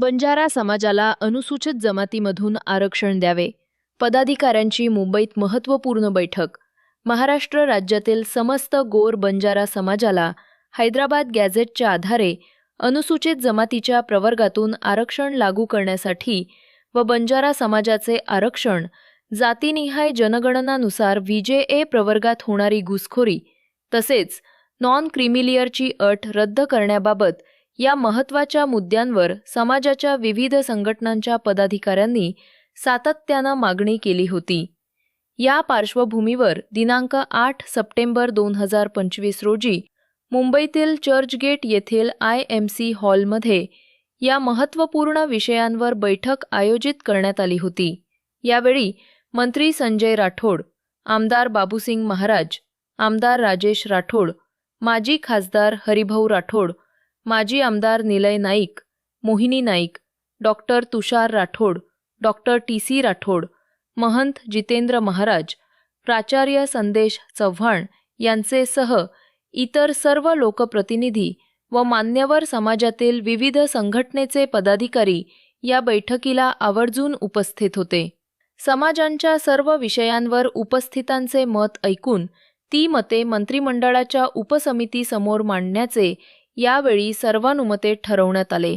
बंजारा समाजाला अनुसूचित जमातीमधून आरक्षण द्यावे. पदाधिकाऱ्यांची मुंबईत महत्त्वपूर्ण बैठक. महाराष्ट्र राज्यातील समस्त गोर बंजारा समाजाला हैदराबाद गॅझेटच्या आधारे अनुसूचित जमातीच्या प्रवर्गातून आरक्षण लागू करण्यासाठी व बंजारा समाजाचे आरक्षण जातीनिहाय जनगणनानुसार व्हीजेए प्रवर्गात होणारी घुसखोरी तसेच नॉन क्रिमिलियरची अट रद्द करण्याबाबत या महत्त्वाच्या मुद्द्यांवर समाजाच्या विविध संघटनांच्या पदाधिकाऱ्यांनी सातत्यानं मागणी केली होती. या पार्श्वभूमीवर दिनांक आठ सप्टेंबर दोन हजार पंचवीस रोजी मुंबईतील चर्चगेट येथील आय एम सी हॉलमध्ये या महत्त्वपूर्ण विषयांवर बैठक आयोजित करण्यात आली होती. यावेळी मंत्री संजय राठोड आमदार बाबूसिंग महाराज आमदार राजेश राठोड माजी खासदार हरिभाऊ राठोड माजी आमदार Nilay Naik Mohini Naik doctor Tushar Rathod doctor T C Rathod Mahant Jitendra Maharaj प्राचार्य संदेश चव्हाण यांचे सह इतर सर्व लोकप्रतिनिधी व मान्यवर समाजातील विविध संघटनेचे पदाधिकारी या बैठकीला आवर्जून उपस्थित होते. समाजांच्या सर्व विषयांवर उपस्थितांचे मत ऐकून ती मते मंत्रिमंडळाच्या उपसमितीसमोर मांडण्याचे यावेळी सर्वानुमते ठरवण्यात आले.